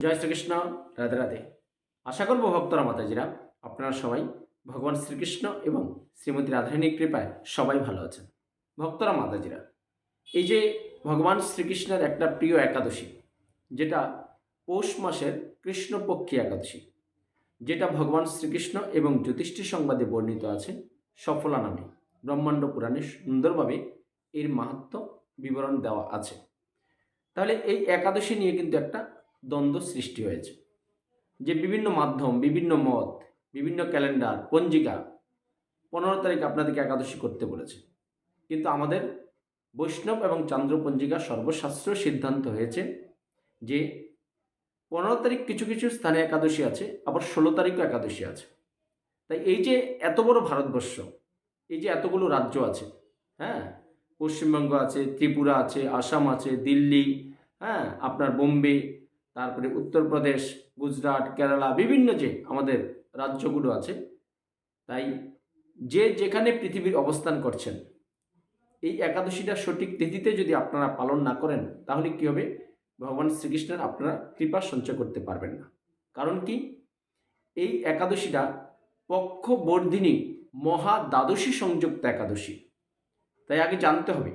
জয় শ্রীকৃষ্ণ, রাধে রাধে। আশা করব ভক্তরা মাতাজিরা, আপনারা সবাই ভগবান শ্রীকৃষ্ণ এবং শ্রীমতী রাধারানীর কৃপায় সবাই ভালো আছেন। ভক্তরা মাতাজিরা, এই যে ভগবান শ্রীকৃষ্ণের একটা প্রিয় একাদশী, যেটা পৌষ মাসের কৃষ্ণপক্ষী একাদশী, যেটা ভগবান শ্রীকৃষ্ণ এবং জ্যোতিষ্ঠী সংবাদে বর্ণিত আছে সফলা নামে ব্রহ্মাণ্ড পুরাণে সুন্দরভাবে এর মাহাত্ম বিবরণ দেওয়া আছে। তাহলে এই একাদশী নিয়ে কিন্তু একটা দ্বন্দ্ব সৃষ্টি হয়েছে। যে বিভিন্ন মাধ্যম, বিভিন্ন মত, বিভিন্ন ক্যালেন্ডার, পঞ্জিকা পনেরো তারিখ আপনাদেরকে একাদশী করতে বলেছে। কিন্তু আমাদের বৈষ্ণব এবং চান্দ্র পঞ্জিকা সর্বশাস্ত্র সিদ্ধান্ত হয়েছে যে পনেরো তারিখ কিছু কিছু স্থানে একাদশী আছে, আবার ষোলো তারিখও একাদশী আছে। তাই এই যে এত বড় ভারতবর্ষ, এই যে এতগুলো রাজ্য আছে হ্যাঁ পশ্চিমবঙ্গ আছে, ত্রিপুরা আছে, আসাম আছে, দিল্লি হ্যাঁ আপনার বোম্বে তারপরে উত্তরপ্রদেশ গুজরাট, কেরালা, বিভিন্ন যে আমাদের রাজ্যগুলো আছে, তাই যে যেখানে পৃথিবীর অবস্থান করছেন, এই একাদশীটা সঠিক তিথিতে যদি আপনারা পালন না করেন, তাহলে কি হবে? ভগবান শ্রীকৃষ্ণের আপনারা কৃপা সঞ্চয় করতে পারবেন না। কারণ কি? এই একাদশীটা পক্ষ বর্ধিনী মহা দ্বাদশী সংযুক্ত একাদশী। তাই আগে জানতে হবে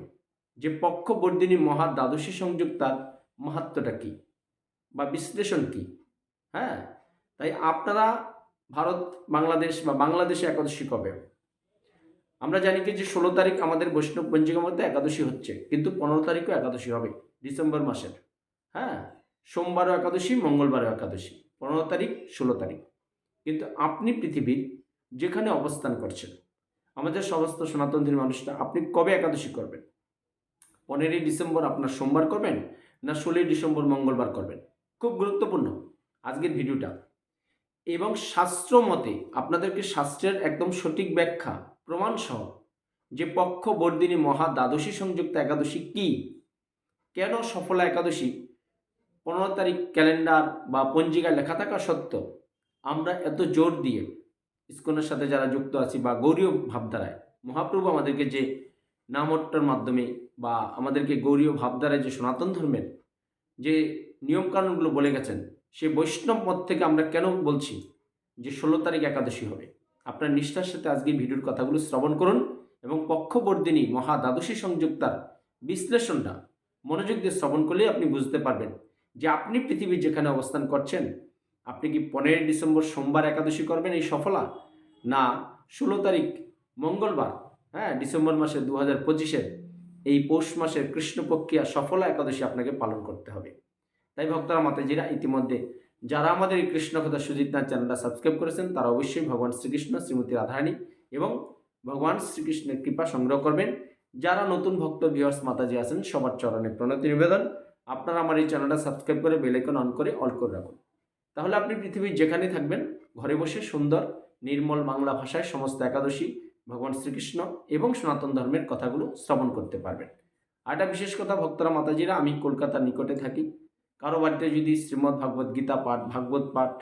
যে পক্ষ বর্ধিনী মহা দ্বাদশী সংযুক্তার মাহাত্মটা কী? বা বিশ্লেষণ কী? হ্যাঁ? তাই আপনারা ভারত, বাংলাদেশ বা বাংলাদেশে একাদশী কবে? আমরা জানি যে ষোলো তারিখ আমাদের বৈষ্ণব পঞ্জিকার মধ্যে একাদশী হচ্ছে, কিন্তু পনেরো তারিখও একাদশী হবে, ডিসেম্বর মাসের। হ্যাঁ? সোমবারও একাদশী, মঙ্গলবারও একাদশী, পনেরো তারিখ, ষোলো তারিখ। কিন্তু আপনি পৃথিবীর যেখানে অবস্থান করছেন, আমাদের সমস্ত সনাতন ধর্মী মানুষরা, আপনি কবে একাদশী করবেন? পনেরোই ডিসেম্বর আপনার সোমবার করবেন না ষোলোই ডিসেম্বর মঙ্গলবার করবেন? খুব গুরুত্বপূর্ণ আজকের ভিডিওটা। এবং শাস্ত্র মতে আপনাদেরকে শাস্ত্রের একদম সঠিক ব্যাখ্যা প্রমাণ সহ যে পক্ষ বর্দিনী মহা দ্বাদশী সংযুক্ত একাদশী কি? কেন সফলা একাদশী? পনেরো তারিখ ক্যালেন্ডার বা পঞ্জিকায় লেখা থাকা সত্ত্বেও আমরা এত জোর দিয়ে ইস্কনের সাথে যারা যুক্ত আছি বা গৌরীয় ভাবধারায়, মহাপ্রভু আমাদেরকে যে নামট্টর মাধ্যমে বা আমাদেরকে গৌরীয় ভাবধারায় যে সনাতন ধর্মের যে নিয়মকানুনগুলো বলে গেছেন, সেই বৈষ্ণব মত থেকে আমরা কেন বলছি যে ষোলো তারিখ একাদশী হবে? আপনার নিষ্ঠার সাথে আজকে ভিডিওর কথাগুলো শ্রবণ করুন এবং পক্ষবর্দিনী মহা দ্বাদশী সংযুক্তার বিশ্লেষণটা মনোযোগ দিয়ে শ্রবণ করলেই আপনি বুঝতে পারবেন যে আপনি পৃথিবীর যেখানে অবস্থান করছেন, আপনি কি পনেরোই ডিসেম্বর সোমবার একাদশী করবেন এই সফলা? না, ষোলো তারিখ মঙ্গলবার হ্যাঁ ডিসেম্বর মাসের দু হাজার পঁচিশের এই পৌষ মাসের কৃষ্ণপক্ষিয়া সফলা একাদশী আপনাকে পালন করতে হবে। তাই ভক্তরা মাতাজিরা ইতিমধ্যে যারা আমাদের এই কৃষ্ণ কথা সুজিত নাথ চ্যানেলটা সাবস্ক্রাইব করেছেন, তারা অবশ্যই ভগবান শ্রীকৃষ্ণ, শ্রীমতী রাধারানী এবং ভগবান শ্রীকৃষ্ণের কৃপা সংগ্রহ করবেন। যারা নতুন ভক্ত ভিওর্স মাতাজি আছেন, সবার চরণে প্রণতি নিবেদন। আপনারা আমার এই চ্যানেলটা সাবস্ক্রাইব করে বেলাইকন অন করে অল করে রাখুন। তাহলে আপনি পৃথিবীর যেখানে থাকবেন, ঘরে বসে সুন্দর, নির্মল বাংলা ভাষায় সমস্ত একাদশী, ভগবান শ্রীকৃষ্ণ এবং সনাতন ধর্মের কথাগুলো শ্রবণ করতে পারবেন। আর একটা বিশেষ কথা, ভক্তরা মাতাজিরা আমি কলকাতার নিকটে থাকি। কারও বাড়িতে যদি শ্রীমদ্ ভাগবত গীতা পাঠ, ভাগবত পাঠ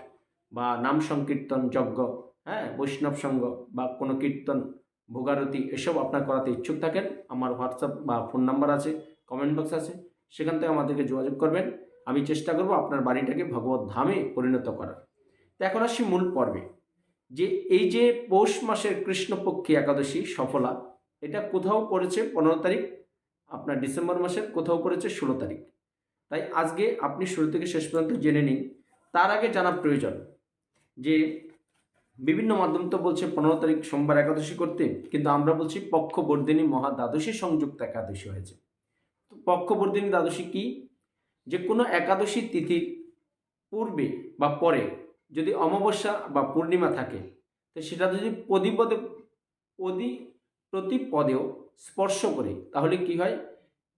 বা নাম সংকীর্তন, যজ্ঞ হ্যাঁ বৈষ্ণব সঙ্গ বা কোনো কীর্তন, ভোগারতি, এসব আপনার করাতে ইচ্ছুক থাকেন, আমার হোয়াটসঅ্যাপ বা ফোন নাম্বার আছে, কমেন্ট বক্স আছে, সেখান থেকে আমাদেরকে যোগাযোগ করবেন। আমি চেষ্টা করব আপনার বাড়িটাকে ভগবত ধামে পরিণত করার। তো এখন আসি মূল পর্বে। যে এই যে পৌষ মাসের কৃষ্ণপক্ষী একাদশী সফলা, এটা কোথাও পড়েছে পনেরো তারিখ, আপনার ডিসেম্বর মাসের কোথাও পড়েছে ষোলো তারিখ। তাই আজকে আপনি শুরু থেকে শেষ পর্যন্ত জেনে নিন। তার আগে জানা প্রয়োজন যে বিভিন্ন মাধ্যম তো বলছে পনেরো তারিখ সোমবার একাদশী করতে, কিন্তু আমরা বলছি পক্ষবর্ধিনী মহা দ্বাদশী সংযুক্ত একাদশী হয়েছে। তো পক্ষবর্ধিনী দ্বাদশী কি? যে কোনো একাদশী তিথির পূর্বে বা পরে যদি অমাবস্যা বা পূর্ণিমা থাকে, তো সেটা যদি পদিপদে পদি প্রতি পদেও স্পর্শ করে, তাহলে কি হয়?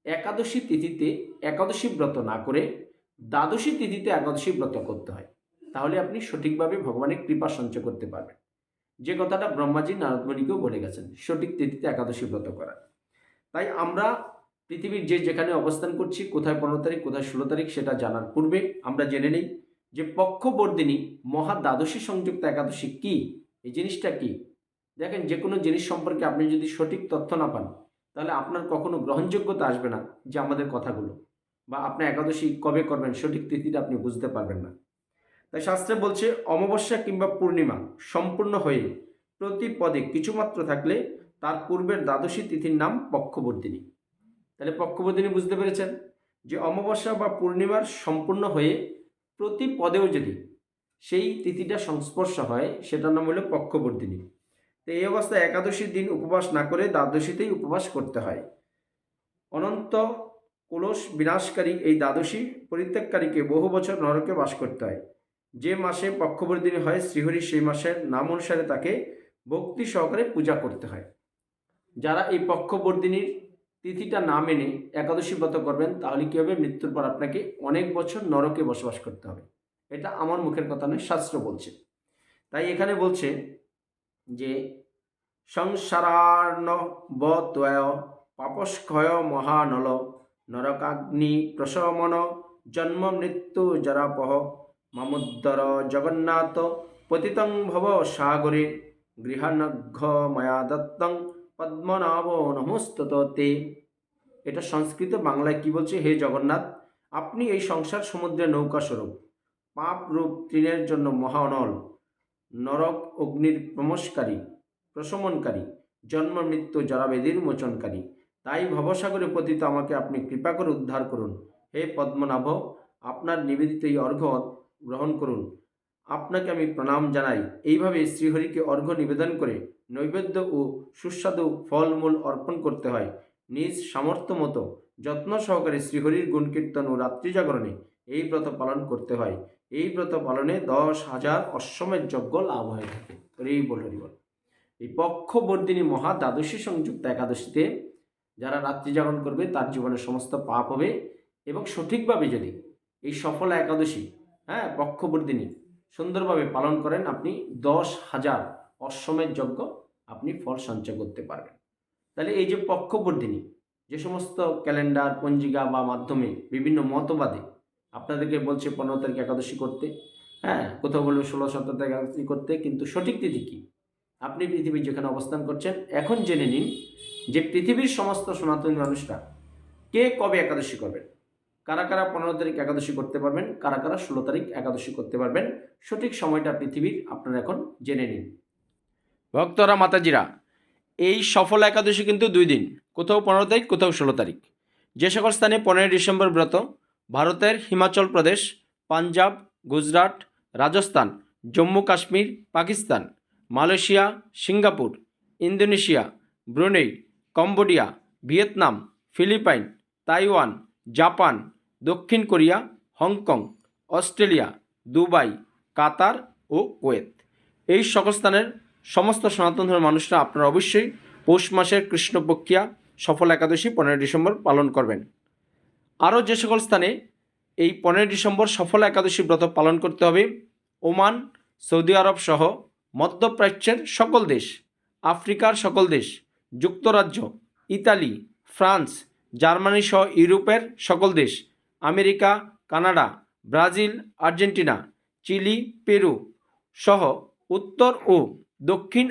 একাদশী তিথিতে একাদশী ব্রত না করে দ্বাদশী তিথিতে একাদশী ব্রত করতে হয়। তাহলে আপনি সঠিকভাবে ভগবানের কৃপা সঞ্চয় করতে পারবেন। যে কথাটা ব্রহ্মাজি নারদমণিকেও বলে গেছেন, সঠিক তিথিতে একাদশী ব্রত করা। তাই আমরা পৃথিবীর যে যেখানে অবস্থান করছি, কোথায় পনেরো তারিখ, কোথায় ষোলো তারিখ, সেটা জানার পূর্বে আমরা জেনে নিই যে পক্ষবর্দিনী মহা দ্বাদশী সংযুক্ত একাদশী কি? এই জিনিসটা কি? দেখেন, যে কোনো জিনিস সম্পর্কে আপনি যদি সঠিক তথ্য না পান তাহলে আপনার কখনো গ্রহণযোগ্যতা আসবে না যে আমাদের কথাগুলো বা আপনি একাদশী কবে করবেন সঠিক তিথিটা আপনি বুঝতে পারবেন না। তাই শাস্ত্রে বলছে, অমাবস্যা কিংবা পূর্ণিমা সম্পূর্ণ হয়ে প্রতি পদে কিছুমাত্র থাকলে তার পূর্বের দ্বাদশী তিথির নাম পক্ষবর্ধিনী। তাহলে পক্ষবর্ধিনী বুঝতে পেরেছেন যে অমাবস্যা বা পূর্ণিমার সম্পূর্ণ হয়ে প্রতি পদেও যদি সেই তিথিটা সংস্পর্শ হয়, সেটার নাম হলো পক্ষবর্ধিনী। তো এই অবস্থায় একাদশীর দিন উপবাস না করে দ্বাদশীতেই উপবাস করতে হয়। অনন্ত কলস বিনাশকারী এই দ্বাদশী পরিত্যাগকারীকে বহু বছর নরকে বাস করতে হয়। যে মাসে পক্ষবর্ধিনী হয় শ্রীহরি, সেই মাসের নাম অনুসারে তাকে ভক্তি সহকারে পূজা করতে হয়। যারা এই পক্ষবর্ধিনীর তিথিটা না মেনে একাদশী ব্রত করবেন, তাহলে কী হবে? মৃত্যুর পর আপনাকে অনেক বছর নরকে বসবাস করতে হবে। এটা আমার মুখের কথা নয়, শাস্ত্র বলছে। তাই এখানে বলছে যে সংসারার্ণ বয় পাপস্ক্ষয় মহানল নরকাগ্নি প্রশমন জন্ম মৃত্যু জরাপহ মামুদ্দর জগন্নাথ পতিতং ভব সাগরে গৃহানঘ্য মায়া দত্তং পদ্মনাভ নমস্তত তে এটা সংস্কৃত বাংলায় কি বলছে? হে জগন্নাথ, আপনি এই সংসার সমুদ্রে নৌকা স্বরূপ পাপ রূপ তৃণের জন্য মহানল। নরক অগ্নির প্রমোশকারী, প্রশমনকারী, জন্ম মৃত্যু জরাবেদির মোচনকারী। তাই ভবসাগরে পতিত আমাকে আপনি কৃপা করে উদ্ধার করুন। হে পদ্মনাভ, আপনার নিবেদিত এই অর্ঘ্য গ্রহণ করুন। আপনাকে আমি প্রণাম জানাই। এইভাবে শ্রীহরিকে অর্ঘ্য নিবেদন করে নৈবেদ্য ও সুস্বাদু ফলমূল অর্পণ করতে হয়। নিজ সামর্থ্য মতো যত্ন সহকারে শ্রীহরির গুণকীর্তন ও রাত্রি জাগরণে এই ব্রত পালন করতে হয়। এই ব্রত পালনে দশ হাজার অশ্বমের যজ্ঞ লাভ হয়ে থাকে। এই বল এই পক্ষবর্দিনী মহা দ্বাদশী সংযুক্ত একাদশীতে যারা রাত্রি জাগরণ করবে, তার জীবনে সমস্ত পাপ হবে এবং সঠিকভাবে যদি এই সফল একাদশী হ্যাঁ পক্ষবর্দিনী সুন্দরভাবে পালন করেন, আপনি দশ হাজার অশ্বমের যজ্ঞ আপনি ফল সঞ্চয় করতে পারবেন। তাহলে এই যে পক্ষবর্দিনী যে সমস্ত ক্যালেন্ডার, পঞ্জিকা বা মাধ্যমে বিভিন্ন মতবাদে আপনাদেরকে বলছে পনেরো তারিখ একাদশী করতে। হ্যাঁ কোথাও বলবে ষোলো, সতেরো তারিখ একাদশী করতে, কিন্তু সঠিক তিথি কী? আপনি পৃথিবীর যেখানে অবস্থান করছেন, এখন জেনে নিন যে পৃথিবীর সমস্ত সনাতনী মানুষরা কে কবে একাদশী করবেন? কারা কারা পনেরো তারিখ একাদশী করতে পারবেন, কারা কারা ষোলো তারিখ একাদশী করতে পারবেন, সঠিক সময়টা পৃথিবীর আপনারা এখন জেনে নিন। ভক্তরা, মাতাজিরা, এই সফল একাদশী কিন্তু দুই দিন, কোথাও পনেরো তারিখ, কোথাও ষোলো তারিখ। যে সকল স্থানে পনেরোই ডিসেম্বর ব্রত ভারতের Himachal Pradesh, Punjab, Gujarat, Rajasthan, Jammu Kashmir, Pakistan, Malaysia, Singapore, Indonesia, Brunei, Cambodia, Vietnam, Philippines, Taiwan, Japan, দক্ষিণ Korea, Hong Kong, Australia, Dubai, Qatar ও কুয়েত। এই সকল স্থানের সমস্ত সনাতন ধর্মের মানুষরা আপনারা অবশ্যই পৌষ মাসের কৃষ্ণপক্ষিয়া সফল একাদশী পনেরোই ডিসেম্বর পালন করবেন। আরও যে সকল স্থানে এই পনেরোই ডিসেম্বর সফল একাদশী ব্রত পালন করতে হবে, ওমান, সৌদি আরব সহ মধ্যপ্রাচ্যের সকল দেশ, আফ্রিকার সকল দেশ, যুক্তরাজ্য, ইতালি, ফ্রান্স, জার্মানি সহ ইউরোপের সকল দেশ, America, Canada, Brazil, Argentina, Chile, Peru সহ উত্তর ও দক্ষিণ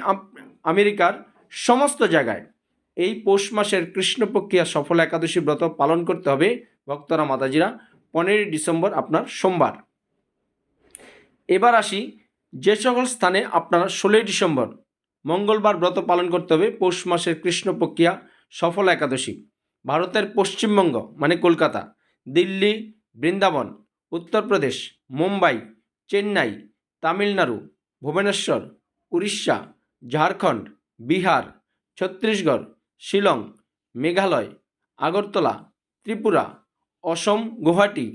আমেরিকার সমস্ত জায়গায় এই পৌষ মাসের কৃষ্ণপক্ষিয়া সফল একাদশী ব্রত পালন করতে হবে। ভক্তরা, মাতাজিরা, পনেরোই ডিসেম্বর আপনার সোমবার। এবার আসি যে সকল স্থানে আপনারা ষোলোই ডিসেম্বর মঙ্গলবার ব্রত পালন করতে হবে। পৌষ মাসের কৃষ্ণপক্ষিয়া সফল একাদশী। ভারতের পশ্চিমবঙ্গ মানে কলকাতা, দিল্লি, বৃন্দাবন, উত্তরপ্রদেশ, মুম্বাই, চেন্নাই, তামিলনাড়ু, ভুবনেশ্বর, উড়িষ্যা, ঝাড়খণ্ড, বিহার, ছত্তিশগড় শিলং, মেঘালয়, আগরতলা, ত্রিপুরা, অসম, গুয়াহাটি,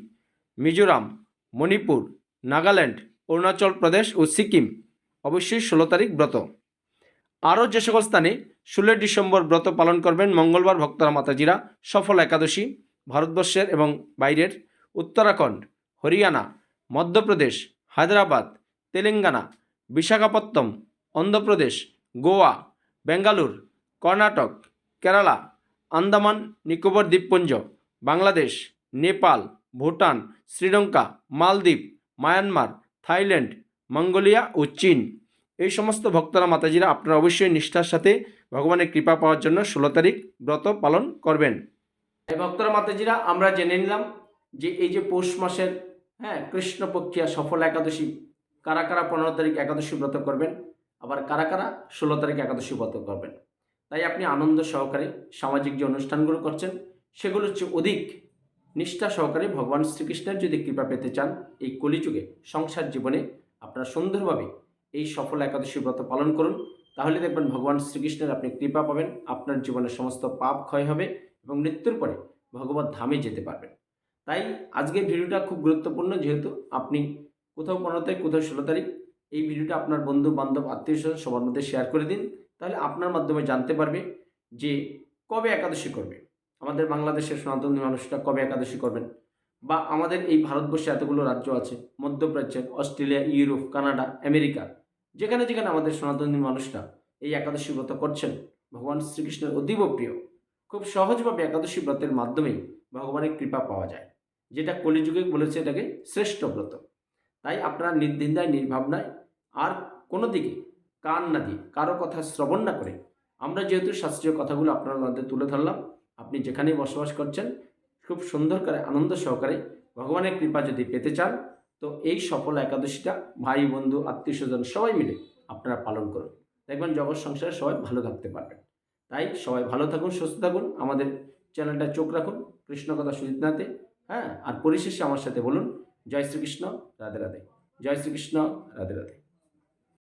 মিজোরাম, মণিপুর, নাগাল্যান্ড, অরুণাচল প্রদেশ ও সিকিম। অবশ্যই ষোলো তারিখ ব্রত। আরও যে সকল স্থানে ষোলোই ডিসেম্বর ব্রত পালন করবেন মঙ্গলবার ভক্তরা মাতাজিরা, সফল একাদশী, ভারতবর্ষের এবং বাইরের উত্তরাখণ্ড, হরিয়ানা, মধ্যপ্রদেশ, হায়দ্রাবাদ, তেলেঙ্গানা বিশাখাপত্তম অন্ধ্রপ্রদেশ, গোয়া, বেঙ্গালুর, কর্ণাটক কেরালা, আন্দামান, নিকোবর দ্বীপপুঞ্জ, Bangladesh, Nepal, Bhutan, Sri Lanka, Maldives, Myanmar, Thailand, Mongolia ও চীন। এই সমস্ত ভক্তরা মাতাজিরা আপনারা অবশ্যই নিষ্ঠার সাথে ভগবানের কৃপা পাওয়ার জন্য ষোলো তারিখ ব্রত পালন করবেন। ভক্তরা মাতাজিরা, আমরা জেনে নিলাম যে এই যে পৌষ মাসের হ্যাঁ কৃষ্ণপক্ষিয়া সফল একাদশী, কারা কারা পনেরো তারিখ একাদশী ব্রত করবেন? আবার কারা কারা ষোলো তারিখ একাদশী ব্রত করবেন? তাই আপনি আনন্দ সহকারে সামাজিক যে অনুষ্ঠানগুলো করছেন, সেগুলো হচ্ছে অধিক নিষ্ঠা সহকারে ভগবান শ্রীকৃষ্ণের যদি কৃপা পেতে চান, এই কলিযুগে সংসার জীবনে আপনারা সুন্দরভাবে এই সফল একাদশী ব্রত পালন করুন। তাহলে দেখবেন ভগবান শ্রীকৃষ্ণের আপনি কৃপা পাবেন, আপনার জীবনের সমস্ত পাপ ক্ষয় হবে এবং মৃত্যুর পরে ভগবত ধামে যেতে পারবেন। তাই আজকের ভিডিওটা খুব গুরুত্বপূর্ণ, যেহেতু আপনি কোথাও পনেরো তারিখ কোথাও ষোলো তারিখ, এই ভিডিওটা আপনার বন্ধু বান্ধব আত্মীয় স্বজন সবার মধ্যে শেয়ার করে দিন। তাহলে আপনার মাধ্যমে জানতে পারবে যে কবে একাদশী করবে। আমাদের বাংলাদেশের সনাতনী মানুষরা কবে একাদশী করবেন? বা আমাদের এই ভারতবর্ষে এতগুলো রাজ্য আছে মধ্যপ্রাচ্যের অস্ট্রেলিয়া, ইউরোপ, কানাডা, আমেরিকা, যেখানে যেখানে আমাদের সনাতনী মানুষরা এই একাদশী ব্রত করছেন। ভগবান শ্রীকৃষ্ণের অতীব প্রিয়। খুব সহজভাবে একাদশী ব্রতের মাধ্যমেই ভগবানের কৃপা পাওয়া যায়, যেটা কলিযুগে বলেছে এটাকে শ্রেষ্ঠ ব্রত। তাই আপনারা নির্দ্বিন্দায় নির্ভাবনায় আর কোনো দিকে কান না দিয়ে, কারও কথা শ্রবণ না করে। আমরা যেহেতু শাস্ত্রীয় কথাগুলো আপনার মধ্যে তুলে ধরলাম, আপনি যেখানেই বসবাস করছেন, খুব সুন্দর করে, আনন্দ সহকারে ভগবানের কৃপা যদি পেতে চান, তো এই সফল একাদশীটা ভাই, বন্ধু, আত্মীয় স্বজন সবাই মিলে আপনারা পালন করুন। দেখবেন জগৎ সংসারে সবাই ভালো থাকতে পারবেন তাই সবাই ভালো থাকুন, সুস্থ থাকুন, আমাদের চ্যানেলটা চোখ রাখুন, কৃষ্ণ কথা সুজিতনাথে হ্যাঁ? আর পরিশেষে আমার সাথে বলুন, জয় শ্রীকৃষ্ণ, রাধে রাধে। জয় শ্রীকৃষ্ণ, রাধে রাধে।